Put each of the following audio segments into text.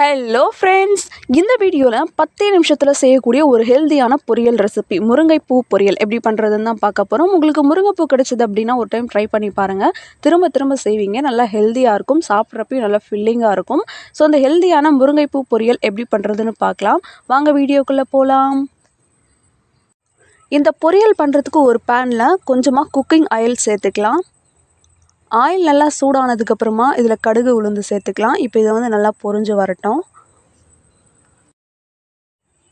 Hello friends இந்த வீடியோவில் பத்தே நிமிஷத்தில் செய்யக்கூடிய ஒரு ஹெல்தியான பொரியல் ரெசிபி முருங்கைப்பூ பொரியல். எப்படி பண்ணுறதுன்னு தான் பார்க்க போகிறோம் உங்களுக்கு முருங்கைப்பூ கிடச்சிது அப்படின்னா ஒரு டைம் ட்ரை பண்ணி பாருங்கள் திரும்ப திரும்ப செய்வீங்க. நல்லா ஹெல்த்தியாக இருக்கும். சாப்பிட்றப்பையும் நல்லா ஃபில்லிங்காக இருக்கும். ஸோ அந்த ஹெல்தியான முருங்கைப்பூ பொரியல் எப்படி பண்ணுறதுன்னு பார்க்கலாம். வாங்க வீடியோக்குள்ளே போகலாம் இந்த பொரியல் பண்ணுறதுக்கு ஒரு பேனில் கொஞ்சமாக குக்கிங் ஆயில் சேர்த்துக்கலாம். ஆயில் நல்லா சூடானதுக்கப்புறமா இதில் கடுகு உளுந்து சேர்த்துக்கலாம். இப்போ இதை வந்து நல்லா பொரிஞ்சு வரட்டும்.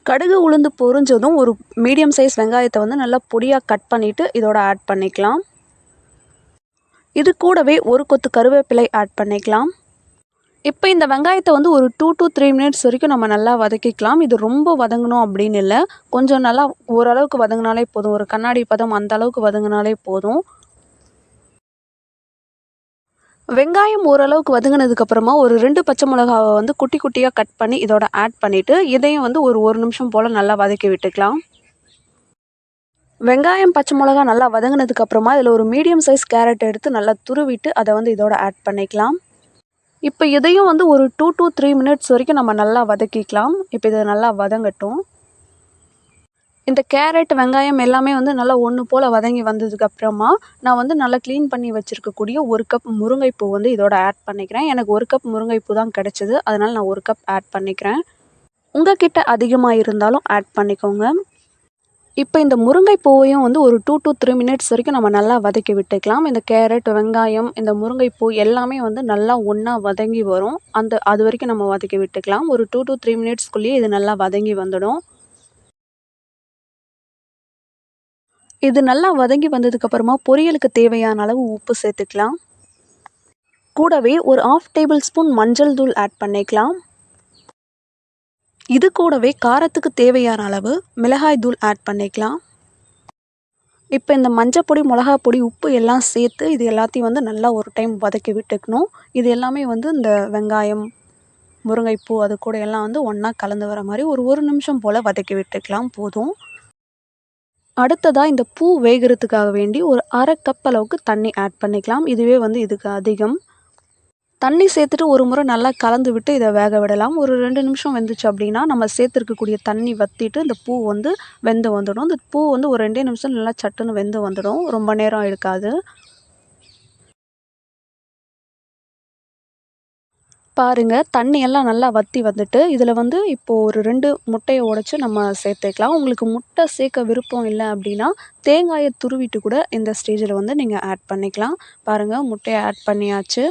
கடுகு உளுந்து பொரிஞ்சதும் ஒரு மீடியம் சைஸ் வெங்காயத்தை வந்து நல்லா பொடியாக கட் பண்ணிவிட்டு இதோட ஆட் பண்ணிக்கலாம். இது கூடவே ஒரு கொத்து கருவேப்பிலை ஆட் பண்ணிக்கலாம். இப்போ இந்த வெங்காயத்தை வந்து ஒரு டூ டு த்ரீ மினிட்ஸ் வரைக்கும் நம்ம நல்லா வதக்கிக்கலாம். இது ரொம்ப வதங்கணும் அப்படின்னு இல்லை. கொஞ்சம் நல்லா ஓரளவுக்கு வதங்கினாலே போதும். ஒரு கண்ணாடி பதம் அந்த அளவுக்கு வதங்கினாலே போதும். வெங்காயம் ஓரளவுக்கு வதங்கினதுக்கப்புறமா ஒரு ரெண்டு பச்சை மிளகாவை வந்து குட்டி குட்டியாக கட் பண்ணி இதோட ஆட் பண்ணிவிட்டு இதையும் வந்து ஒரு ஒரு நிமிஷம் போல் நல்லா வதக்கி விட்டுக்கலாம். வெங்காயம் பச்சை மிளகா நல்லா வதங்கினதுக்கப்புறமா இதில் ஒரு மீடியம் சைஸ் கேரட் எடுத்து நல்லா துருவிட்டு அதை வந்து இதோட ஆட் பண்ணிக்கலாம். இப்போ இதையும் வந்து ஒரு டூ டூ த்ரீ மினிட்ஸ் வரைக்கும் நம்ம நல்லா வதக்கிக்கலாம். இப்போ இதை நல்லா வதங்கட்டும். இந்த கேரட் வெங்காயம் எல்லாமே வந்து நல்லா ஒன்று போல் வதங்கி வந்ததுக்கப்புறமா நான் வந்து நல்லா க்ளீன் பண்ணி வச்சுருக்கக்கூடிய ஒரு கப் முருங்கைப்பூ வந்து இதோட ஆட் பண்ணிக்கிறேன். எனக்கு ஒரு கப் முருங்கைப்பூ தான் கிடச்சிது. அதனால் நான் ஒரு கப் ஆட் பண்ணிக்கிறேன். உங்கள் கிட்ட அதிகமாக இருந்தாலும் ஆட் பண்ணிக்கோங்க. இப்போ இந்த முருங்கைப்பூவையும் வந்து ஒரு டூ டு த்ரீ மினிட்ஸ் வரைக்கும் நம்ம நல்லா வதக்கி விட்டுக்கலாம். இந்த கேரட் வெங்காயம் இந்த முருங்கைப்பூ எல்லாமே வந்து நல்லா ஒன்றா வதங்கி வரும். அந்த அது வரைக்கும் நம்ம வதக்கி விட்டுக்கலாம். ஒரு டூ டு த்ரீ மினிட்ஸ்க்குள்ளேயே இது நல்லா வதங்கி வந்துடும். இது நல்லா வதங்கி வந்ததுக்கப்புறமா பொரியலுக்கு தேவையான அளவு உப்பு சேர்த்துக்கலாம். கூடவே ஒரு ஆஃப் டேபிள் ஸ்பூன் மஞ்சள் தூள் ஆட் பண்ணிக்கலாம். இது கூடவே காரத்துக்கு தேவையான அளவு மிளகாய் தூள் ஆட் பண்ணிக்கலாம். இப்போ இந்த மஞ்சப்பொடி மிளகா பொடி உப்பு எல்லாம் சேர்த்து இது எல்லாத்தையும் வந்து நல்லா ஒரு டைம் வதக்கி விட்டுக்கணும். இது எல்லாமே வந்து இந்த வெங்காயம் முருங்கைப்பூ அது கூட எல்லாம் வந்து ஒன்றா கலந்து வர மாதிரி ஒரு ஒரு நிமிஷம் போல் வதக்கி விட்டுக்கலாம். போதும். அடுத்ததாக இந்த பூ வேகிறதுக்காக வேண்டி ஒரு அரை கப் அளவுக்கு தண்ணி ஆட் பண்ணிக்கலாம். இதுவே வந்து இதுக்கு அதிகம். தண்ணி சேர்த்துட்டு ஒரு முறை நல்லா கலந்து விட்டு இதை வேக விடலாம். ஒரு ரெண்டு நிமிஷம் வெந்துச்சு அப்படின்னா நம்ம சேர்த்துருக்கக்கூடிய தண்ணி வற்றிட்டு இந்த பூ வந்து வெந்து வந்துடும். இந்த பூ வந்து ஒரு ரெண்டே நிமிஷம் நல்லா சட்டுன்னு வெந்து வந்துடும். ரொம்ப நேரம் எடுக்காது. பாருங்கள் தண்ணியெல்லாம் நல்லா வற்றி வந்துட்டு இதில் வந்து இப்போது ஒரு ரெண்டு முட்டையை உடச்சி நம்ம சேர்த்துக்கலாம். உங்களுக்கு முட்டை சேர்க்க விருப்பம் இல்லை அப்படின்னா தேங்காயை துருவிட்டு கூட இந்த ஸ்டேஜில் வந்து நீங்கள் ஆட் பண்ணிக்கலாம். பாருங்கள் முட்டையை ஆட் பண்ணியாச்சு.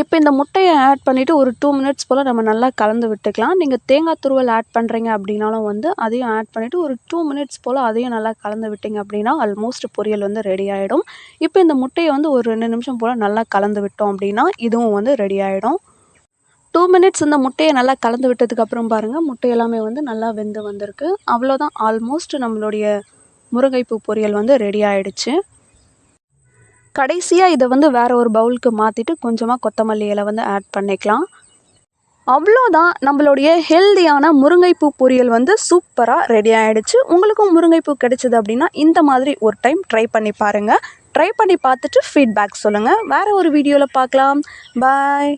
இப்போ இந்த முட்டையை ஆட் பண்ணிவிட்டு ஒரு டூ மினிட்ஸ் போல் நம்ம நல்லா கலந்து விட்டுக்கலாம். நீங்கள் தேங்காய் துருவல் ஆட் பண்ணுறீங்க அப்படின்னாலும் வந்து அதையும் ஆட் பண்ணிவிட்டு ஒரு டூ மினிட்ஸ் போல் அதையும் நல்லா கலந்து விட்டிங்க அப்படின்னா ஆல்மோஸ்ட் பொரியல் வந்து ரெடி ஆகிடும் இப்போ இந்த முட்டையை வந்து ஒரு ரெண்டு நிமிஷம் போல் நல்லா கலந்து விட்டோம் அப்படின்னா இதுவும் வந்து ரெடி ஆகிடும் டூ மினிட்ஸ் இந்த முட்டையை நல்லா கலந்து விட்டதுக்கப்புறம் பாருங்கள் முட்டை எல்லாமே வந்து நல்லா வெந்து வந்திருக்கு. அவ்வளோதான் ஆல்மோஸ்ட் நம்மளுடைய முருங்கைப்பூ பொரியல் வந்து ரெடி ஆகிடுச்சு கடைசியாக இதை வந்து வேறு ஒரு பவுலுக்கு மாற்றிட்டு கொஞ்சமாக கொத்தமல்லி இலை வந்து ஆட் பண்ணிக்கலாம். அவ்வளோதான் நம்மளுடைய ஹெல்தியான முருங்கைப்பூ பொரியல் வந்து சூப்பராக ரெடி ஆகிடுச்சு உங்களுக்கும் முருங்கைப்பூ கிடைச்சிது அப்படின்னா இந்த மாதிரி ஒரு டைம் ட்ரை பண்ணி பாருங்கள் ட்ரை பண்ணி பார்த்துட்டு ஃபீட்பேக் சொல்லுங்கள் வேறு ஒரு வீடியோவில் பார்க்கலாம். பாய்